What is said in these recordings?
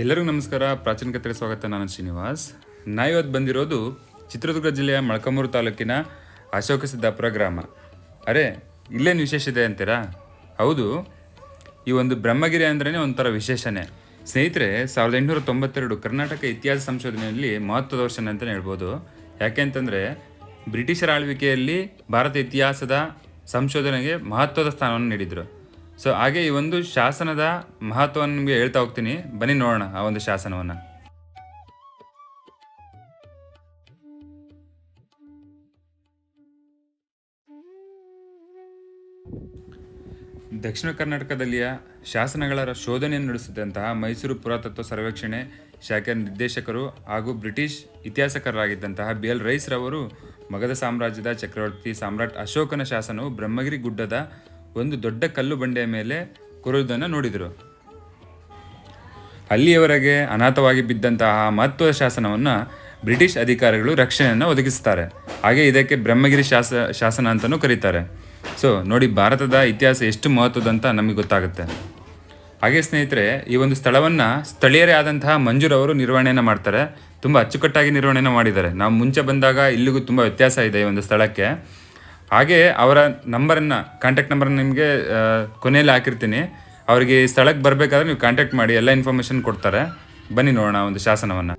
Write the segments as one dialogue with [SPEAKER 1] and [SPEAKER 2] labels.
[SPEAKER 1] ಎಲ್ಲರಿಗೂ ನಮಸ್ಕಾರ. ಪ್ರಾಚೀನ ಕಥೆಗೆ ಸ್ವಾಗತ. ನಾನು ಶ್ರೀನಿವಾಸ್. ನಾ ಇವತ್ತು ಬಂದಿರೋದು ಚಿತ್ರದುರ್ಗ ಜಿಲ್ಲೆಯ ಮಳಕಮೂರು ತಾಲೂಕಿನ ಅಶೋಕ ಸಿದ್ದಾಪುರ ಗ್ರಾಮ. ಅರೆ, ಇಲ್ಲೇನು ವಿಶೇಷ ಇದೆ ಅಂತೀರಾ? ಹೌದು, ಈ ಒಂದು ಬ್ರಹ್ಮಗಿರಿ ಅಂದ್ರೇ ಒಂಥರ ವಿಶೇಷನೇ. ಸ್ನೇಹಿತರೆ, ಸಾವಿರದ ಎಂಟುನೂರ ತೊಂಬತ್ತೆರಡು ಕರ್ನಾಟಕ ಇತಿಹಾಸ ಸಂಶೋಧನೆಯಲ್ಲಿ ಮಹತ್ವದ ವರ್ಷ ಅಂತಲೇ ಹೇಳ್ಬೋದು. ಯಾಕೆ ಅಂತಂದರೆ, ಬ್ರಿಟಿಷರ ಆಳ್ವಿಕೆಯಲ್ಲಿ ಭಾರತ ಇತಿಹಾಸದ ಸಂಶೋಧನೆಗೆ ಮಹತ್ವದ ಸ್ಥಾನವನ್ನು ನೀಡಿದರು. ಸೊ ಹಾಗೆ ಈ ಒಂದು ಶಾಸನದ ಮಹತ್ವವನ್ನು ನಿಮಗೆ ಹೇಳ್ತಾ ಹೋಗ್ತೀನಿ. ಬನ್ನಿ ನೋಡೋಣ ಆ ಒಂದು ಶಾಸನವನ್ನು. ದಕ್ಷಿಣ ಕರ್ನಾಟಕದಲ್ಲಿಯ ಶಾಸನಗಳ ಶೋಧನೆಯನ್ನು ನಡೆಸಿದಂತಹ ಮೈಸೂರು ಪುರಾತತ್ವ ಸರ್ವೇಕ್ಷಣೆ ಶಾಖೆಯ ನಿರ್ದೇಶಕರು ಹಾಗೂ ಬ್ರಿಟಿಷ್ ಇತಿಹಾಸಕಾರರಾಗಿದ್ದಂತಹ ಬಿ ಎಲ್ ರೈಸ್ರವರು ಮಗಧ ಸಾಮ್ರಾಜ್ಯದ ಚಕ್ರವರ್ತಿ ಸಾಮ್ರಾಟ್ ಅಶೋಕನ ಶಾಸನವು ಬ್ರಹ್ಮಗಿರಿ ಗುಡ್ಡದ ಒಂದು ದೊಡ್ಡ ಕಲ್ಲು ಬಂಡೆಯ ಮೇಲೆ ಕೊರುವುದನ್ನು ನೋಡಿದರು. ಅಲ್ಲಿಯವರೆಗೆ ಅನಾಥವಾಗಿ ಬಿದ್ದಂತಹ ಮಹತ್ವದ ಶಾಸನವನ್ನು ಬ್ರಿಟಿಷ್ ಅಧಿಕಾರಿಗಳು ರಕ್ಷಣೆಯನ್ನು ಒದಗಿಸ್ತಾರೆ ಹಾಗೆ ಇದಕ್ಕೆ ಬ್ರಹ್ಮಗಿರಿ ಶಾಸ, ಶಾಸನ ಅಂತಲೂ ಕರೀತಾರೆ. ಸೊ, ನೋಡಿ ಭಾರತದ ಇತಿಹಾಸ ಎಷ್ಟು ಮಹತ್ವದಂತ ನಮಗೆ ಗೊತ್ತಾಗುತ್ತೆ. ಹಾಗೆ ಸ್ನೇಹಿತರೆ, ಈ ಒಂದು ಸ್ಥಳವನ್ನು ಸ್ಥಳೀಯರೇ ಆದಂತಹ ಮಂಜೂರವರು ನಿರ್ವಹಣೆಯನ್ನು ಮಾಡ್ತಾರೆ. ತುಂಬ ಅಚ್ಚುಕಟ್ಟಾಗಿ ನಿರ್ವಹಣೆಯನ್ನು ಮಾಡಿದ್ದಾರೆ. ನಾವು ಮುಂಚೆ ಬಂದಾಗ ಇಲ್ಲಿಗೂ ತುಂಬ ವ್ಯತ್ಯಾಸ ಇದೆ ಈ ಒಂದು ಸ್ಥಳಕ್ಕೆ. ಹಾಗೆ ಅವರ ನಂಬರನ್ನ ಕಾಂಟ್ಯಾಕ್ಟ್ ನಂಬರನ್ನು ನಿಮಗೆ ಕೊನೆಯಲ್ಲಿ ಹಾಕಿರ್ತೀನಿ. ಅವರಿಗೆ ಸ್ಥಳಕ್ಕೆ ಬರಬೇಕಾದ್ರೆ ನೀವು ಕಾಂಟ್ಯಾಕ್ಟ್ ಮಾಡಿ, ಎಲ್ಲ ಇನ್ಫಾರ್ಮೇಷನ್ ಕೊಡ್ತಾರೆ. ಬನ್ನಿ ನೋಡೋಣ ಒಂದು ಶಾಸನವನ್ನು.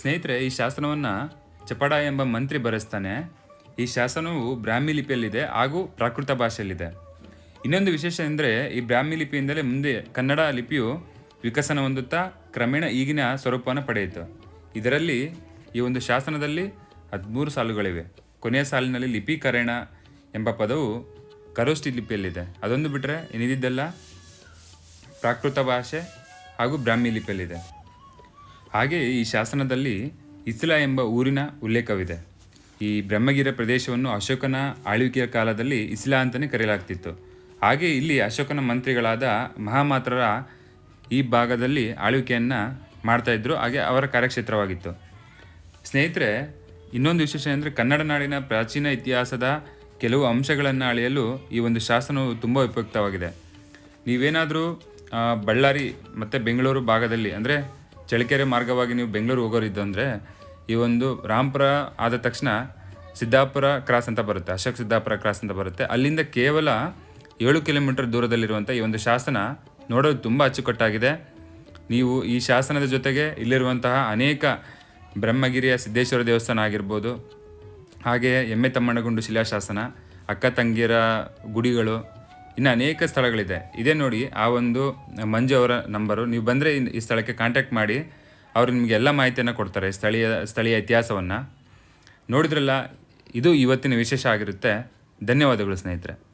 [SPEAKER 1] ಸ್ನೇಹಿತರೆ, ಈ ಶಾಸನವನ್ನು ಚಪಡ ಎಂಬ ಮಂತ್ರಿ ಬರೆಸ್ತಾನೆ. ಈ ಶಾಸನವು ಬ್ರಾಹ್ಮಿ ಲಿಪಿಯಲ್ಲಿದೆ ಹಾಗೂ ಪ್ರಾಕೃತ ಭಾಷೆಯಲ್ಲಿದೆ. ಇನ್ನೊಂದು ವಿಶೇಷ ಎಂದರೆ, ಈ ಬ್ರಾಹ್ಮಿ ಲಿಪಿಯಿಂದಲೇ ಮುಂದೆ ಕನ್ನಡ ಲಿಪಿಯು ವಿಕಸನ ಹೊಂದುತ್ತಾ, ಕ್ರಮೇಣ ಈಗಿನ ಸ್ವರೂಪವನ್ನು ಪಡೆಯಿತು. ಇದರಲ್ಲಿ ಈ ಒಂದು ಶಾಸನದಲ್ಲಿ ಹದಿಮೂರು ಸಾಲುಗಳಿವೆ. ಕೊನೆಯ ಸಾಲಿನಲ್ಲಿ ಲಿಪಿಕರಣ ಎಂಬ ಪದವು ಕರೋಷ್ಟಿ ಲಿಪಿಯಲ್ಲಿದೆ. ಅದೊಂದು ಬಿಟ್ಟರೆ ಇನ್ನಿದ್ದೆಲ್ಲ ಪ್ರಾಕೃತ ಭಾಷೆ ಹಾಗೂ ಬ್ರಾಹ್ಮಿ ಲಿಪಿಯಲ್ಲಿದೆ. ಹಾಗೆ ಈ ಶಾಸನದಲ್ಲಿ ಇಸ್ಲಾ ಎಂಬ ಊರಿನ ಉಲ್ಲೇಖವಿದೆ. ಈ ಬ್ರಹ್ಮಗಿರಿ ಪ್ರದೇಶವನ್ನು ಅಶೋಕನ ಆಳ್ವಿಕೆಯ ಕಾಲದಲ್ಲಿ ಇಸ್ಲಾ ಅಂತಲೇ ಕರೆಯಲಾಗ್ತಿತ್ತು. ಹಾಗೆ ಇಲ್ಲಿ ಅಶೋಕನ ಮಂತ್ರಿಗಳಾದ ಮಹಾಮಾತ್ರರ ಈ ಭಾಗದಲ್ಲಿ ಆಳ್ವಿಕೆಯನ್ನು ಮಾಡ್ತಾಯಿದ್ರು ಹಾಗೆ ಅವರ ಕಾರ್ಯಕ್ಷೇತ್ರವಾಗಿತ್ತು. ಸ್ನೇಹಿತರೆ, ಇನ್ನೊಂದು ವಿಶೇಷ ಅಂದರೆ ಕನ್ನಡ ನಾಡಿನ ಪ್ರಾಚೀನ ಇತಿಹಾಸದ ಕೆಲವು ಅಂಶಗಳನ್ನು ಅಳೆಯಲು ಈ ಒಂದು ಶಾಸನವು ತುಂಬ ಉಪಯುಕ್ತವಾಗಿದೆ. ನೀವೇನಾದರೂ ಬಳ್ಳಾರಿ ಮತ್ತು ಬೆಂಗಳೂರು ಭಾಗದಲ್ಲಿ ಅಂದರೆ ಚಳ್ಳಕೆರೆ ಮಾರ್ಗವಾಗಿ ನೀವು ಬೆಂಗಳೂರು ಹೋಗೋರು ಅಂದರೆ ಈ ಒಂದು ರಾಮ್ಪುರ ಆದ ತಕ್ಷಣ ಸಿದ್ದಾಪುರ ಕ್ರಾಸ್ ಅಂತ ಬರುತ್ತೆ, ಅಶೋಕ್ ಸಿದ್ದಾಪುರ ಕ್ರಾಸ್ ಅಂತ ಬರುತ್ತೆ. ಅಲ್ಲಿಂದ ಕೇವಲ ಏಳು ಕಿಲೋಮೀಟರ್ ದೂರದಲ್ಲಿರುವಂಥ ಈ ಒಂದು ಶಾಸನ ನೋಡೋದು ತುಂಬ ಅಚ್ಚುಕಟ್ಟಾಗಿದೆ. ನೀವು ಈ ಶಾಸನದ ಜೊತೆಗೆ ಇಲ್ಲಿರುವಂತಹ ಅನೇಕ ಬ್ರಹ್ಮಗಿರಿಯ ಸಿದ್ದೇಶ್ವರ ದೇವಸ್ಥಾನ ಆಗಿರ್ಬೋದು, ಹಾಗೆಯೇ ಎಮ್ಮೆ ತಮ್ಮಣ್ಣಗುಂಡು ಶಿಲಾಶಾಸನ, ಅಕ್ಕ ತಂಗಿಯರ ಗುಡಿಗಳು ಇನ್ನು ಅನೇಕ ಸ್ಥಳಗಳಿದೆ. ಇದೇ ನೋಡಿ ಆ ಒಂದು ಮಂಜು ಅವರ ನಂಬರು. ನೀವು ಬಂದರೆ ಈ ಸ್ಥಳಕ್ಕೆ ಕಾಂಟ್ಯಾಕ್ಟ್ ಮಾಡಿ, ಅವರು ನಿಮಗೆ ಎಲ್ಲ ಮಾಹಿತಿಯನ್ನು ಕೊಡ್ತಾರೆ, ಸ್ಥಳೀಯ ಸ್ಥಳೀಯ ಇತಿಹಾಸವನ್ನು. ನೋಡಿದ್ರಲ್ಲ, ಇದು ಇವತ್ತಿನ ವಿಶೇಷ ಆಗಿರುತ್ತೆ. ಧನ್ಯವಾದಗಳು ಸ್ನೇಹಿತರೆ.